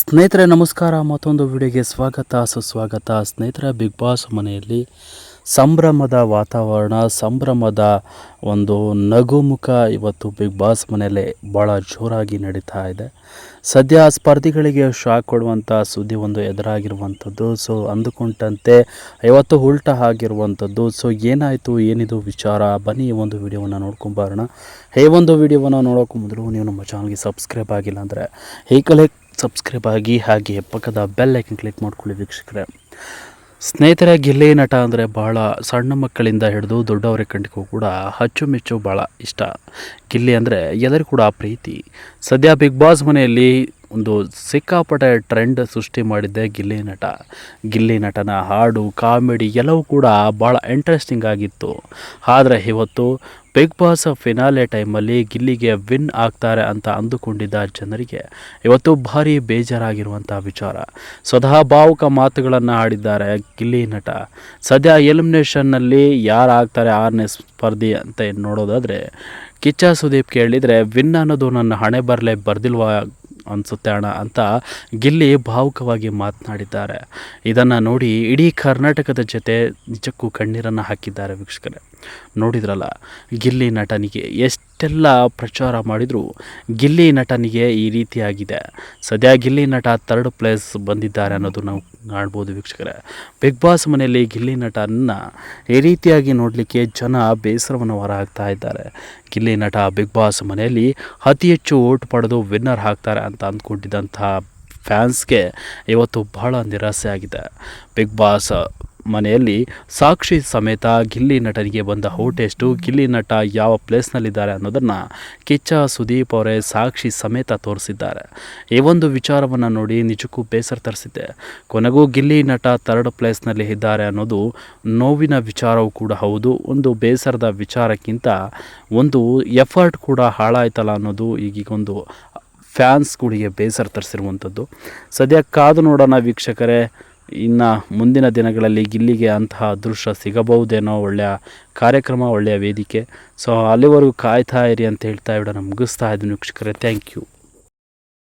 ಸ್ನೇಹಿತರೆ, ನಮಸ್ಕಾರ. ಮತ್ತೊಂದು ವಿಡಿಯೋಗೆ ಸ್ವಾಗತ. ಸುಸ್ವಾಗತ. ಸ್ನೇಹಿತರ ಬಿಗ್ ಬಾಸ್ ಮನೆಯಲ್ಲಿ ಸಂಭ್ರಮದ ವಾತಾವರಣ, ಸಂಭ್ರಮದ ಒಂದು ನಗುಮುಖ ಇವತ್ತು ಬಿಗ್ ಬಾಸ್ ಮನೆಯಲ್ಲಿ ಭಾಳ ಜೋರಾಗಿ ನಡೀತಾ ಇದೆ. ಸದ್ಯ ಸ್ಪರ್ಧಿಗಳಿಗೆ ಶಾಕ್ ಕೊಡುವಂಥ ಸುದ್ದಿ ಒಂದು ಎದುರಾಗಿರುವಂಥದ್ದು ಸೊ ಅಂದುಕೊಂಡಂತೆ ಇವತ್ತು ಉಲ್ಟ ಆಗಿರುವಂಥದ್ದು ಸೊ ಏನಾಯಿತು? ಏನಿದು ವಿಚಾರ? ಬನ್ನಿ ಈ ಒಂದು ವಿಡಿಯೋವನ್ನು ನೋಡ್ಕೊಂಬಾರೋಣ ಈ ಒಂದು ವಿಡಿಯೋವನ್ನು ನೋಡೋಕ್ಕೂ ಮೊದಲು ನೀವು ನಮ್ಮ ಚಾನಲ್ಗೆ ಸಬ್ಸ್ಕ್ರೈಬ್ ಆಗಿಲ್ಲ ಅಂದರೆ ಈಗಲೇ ಸಬ್ಸ್ಕ್ರೈಬ್ ಆಗಿ ಹಾಗೆ ಪಕ್ಕದ ಬೆಲ್ ಐಕನ್ ಕ್ಲಿಕ್ ಮಾಡ್ಕೊಳ್ಳಿ ವೀಕ್ಷಕರೇ. ಸ್ನೇಹಿತರ, ಗಿಲ್ಲಿ ನಟ ಅಂದರೆ ಭಾಳ ಸಣ್ಣ ಮಕ್ಕಳಿಂದ ಹಿಡಿದು ದೊಡ್ಡವರ ಕಂಡಿಗೂ ಕೂಡ ಅಚ್ಚುಮೆಚ್ಚು ಭಾಳ ಇಷ್ಟ. ಗಿಲ್ಲಿ ಅಂದರೆ ಎಲ್ಲರಿಗೂ ಕೂಡ ಪ್ರೀತಿ. ಸದ್ಯ ಬಿಗ್ ಬಾಸ್ ಮನೆಯಲ್ಲಿ ಒಂದು ಸಿಕ್ಕಾಪಟ್ಟೆ ಟ್ರೆಂಡ್ ಸೃಷ್ಟಿ ಮಾಡಿದ್ದೆ ಗಿಲ್ಲಿ ನಟ. ಗಿಲ್ಲಿ ನಟನ ಹಾಡು, ಕಾಮಿಡಿ ಎಲ್ಲವೂ ಕೂಡ ಭಾಳ ಇಂಟ್ರೆಸ್ಟಿಂಗ್ ಆಗಿತ್ತು. ಆದರೆ ಇವತ್ತು ಬಿಗ್ ಬಾಸ್ ಫಿನಾಲೆ ಟೈಮಲ್ಲಿ ಗಿಲ್ಲಿಗೆ ವಿನ್ ಆಗ್ತಾರೆ ಅಂತ ಅಂದುಕೊಂಡಿದ್ದ ಜನರಿಗೆ ಇವತ್ತು ಭಾರಿ ಬೇಜಾರಾಗಿರುವಂಥ ವಿಚಾರ. ಸ್ವತಃ ಭಾವುಕ ಮಾತುಗಳನ್ನು ಆಡಿದ್ದಾರೆ ಗಿಲ್ಲಿ ನಟ. ಸದ್ಯ ಎಲಿಮಿನೇಷನ್ನಲ್ಲಿ ಯಾರು ಆಗ್ತಾರೆ ಆರನೇ ಸ್ಪರ್ಧಿ ಅಂತ ನೋಡೋದಾದರೆ ಕಿಚ್ಚ ಸುದೀಪ್ ಕೇಳಿದರೆ ವಿನ್ ಅನ್ನೋದು ನನ್ನ ಹಣೆ ಬರಲೇ ಬರ್ದಿಲ್ವಾ ಅನಿಸುತ್ತೆ ಅಣ್ಣ ಅಂತ ಗಿಲ್ಲಿ ಭಾವುಕವಾಗಿ ಮಾತನಾಡಿದ್ದಾರೆ. ಇದನ್ನು ನೋಡಿ ಇಡೀ ಕರ್ನಾಟಕದ ಜೊತೆ ನಿಜಕ್ಕೂ ಕಣ್ಣೀರನ್ನು ಹಾಕಿದ್ದಾರೆ ವೀಕ್ಷಕರೇ. ನೋಡಿದ್ರಲ್ಲ, ಗಿಲ್ಲಿ ನಟನಿಗೆ ಎಷ್ಟೆಲ್ಲ ಪ್ರಚಾರ ಮಾಡಿದರೂ ಗಿಲ್ಲಿ ನಟನಿಗೆ ಈ ರೀತಿಯಾಗಿದೆ. ಸದ್ಯ ಗಿಲ್ಲಿ ನಟ ಥರ್ಡ್ ಪ್ಲೇಸ್ ಬಂದಿದ್ದಾರೆ ಅನ್ನೋದು ನಾವು ಕಾಣ್ಬೋದು ವೀಕ್ಷಕರೇ. ಬಿಗ್ ಬಾಸ್ ಮನೆಯಲ್ಲಿ ಗಿಲ್ಲಿ ನಟನ ಈ ರೀತಿಯಾಗಿ ನೋಡಲಿಕ್ಕೆ ಜನ ಬೇಸರವನ್ನು ಹೊರ ಹಾಕ್ತಾ ಇದ್ದಾರೆ. ಗಿಲ್ಲಿ ನಟ ಬಿಗ್ ಬಾಸ್ ಮನೆಯಲ್ಲಿ ಅತಿ ಹೆಚ್ಚು ಓಟ್ ಪಡೆದು ವಿನ್ನರ್ ಹಾಕ್ತಾರೆ ಅಂತ ಅಂದ್ಕೊಂಡಿದ್ದಂಥ ಫ್ಯಾನ್ಸ್ಗೆ ಇವತ್ತು ಬಹಳ ನಿರಾಸೆ ಆಗಿದೆ. ಬಿಗ್ ಬಾಸ್ ಮನೆಯಲ್ಲಿ ಸಾಕ್ಷಿ ಸಮೇತ ಗಿಲ್ಲಿ ನಟನಿಗೆ ಬಂದ ಔಟೆಸ್ಟು ಗಿಲ್ಲಿ ನಟ ಯಾವ ಪ್ಲೇಸ್ನಲ್ಲಿದ್ದಾರೆ ಅನ್ನೋದನ್ನು ಕಿಚ್ಚ ಸುದೀಪ್ ಅವರೇ ಸಾಕ್ಷಿ ಸಮೇತ ತೋರಿಸಿದ್ದಾರೆ. ಈ ಒಂದು ವಿಚಾರವನ್ನು ನೋಡಿ ನಿಜಕ್ಕೂ ಬೇಸರ ತರಿಸಿದೆ. ಕೊನೆಗೂ ಗಿಲ್ಲಿ ನಟ ಥರ್ಡ್ ಪ್ಲೇಸ್ನಲ್ಲಿ ಇದ್ದಾರೆ ಅನ್ನೋದು ನೋವಿನ ವಿಚಾರವೂ ಕೂಡ ಹೌದು. ಒಂದು ಬೇಸರದ ವಿಚಾರಕ್ಕಿಂತ ಒಂದು ಎಫರ್ಟ್ ಕೂಡ ಹಾಳಾಯ್ತಲ್ಲ ಅನ್ನೋದು ಈಗೀಗೊಂದು ಫ್ಯಾನ್ಸ್ಗಳಿಗೆ ಬೇಸರ ತರಿಸಿರುವಂಥದ್ದು. ಸದ್ಯ ಕಾದು ನೋಡೋಣ ವೀಕ್ಷಕರೇ, ಇನ್ನು ಮುಂದಿನ ದಿನಗಳಲ್ಲಿ ಗಿಲ್ಲಿಗೆ ಅಂತಹ ದೃಶ್ಯ ಸಿಗಬಹುದೇನೋ ಒಳ್ಳೆಯ ಕಾರ್ಯಕ್ರಮ, ಒಳ್ಳೆಯ ವೇದಿಕೆ. ಸೊ ಅಲ್ಲಿವರೆಗೂ ಕಾಯ್ತಾ ಇರಿ ಅಂತ ಹೇಳ್ತಾ ಇಡೋಣ. ಮುಗಿಸ್ತಾ ಇದ್ದೀನಿ ವೀಕ್ಷಕರೇ. Thank you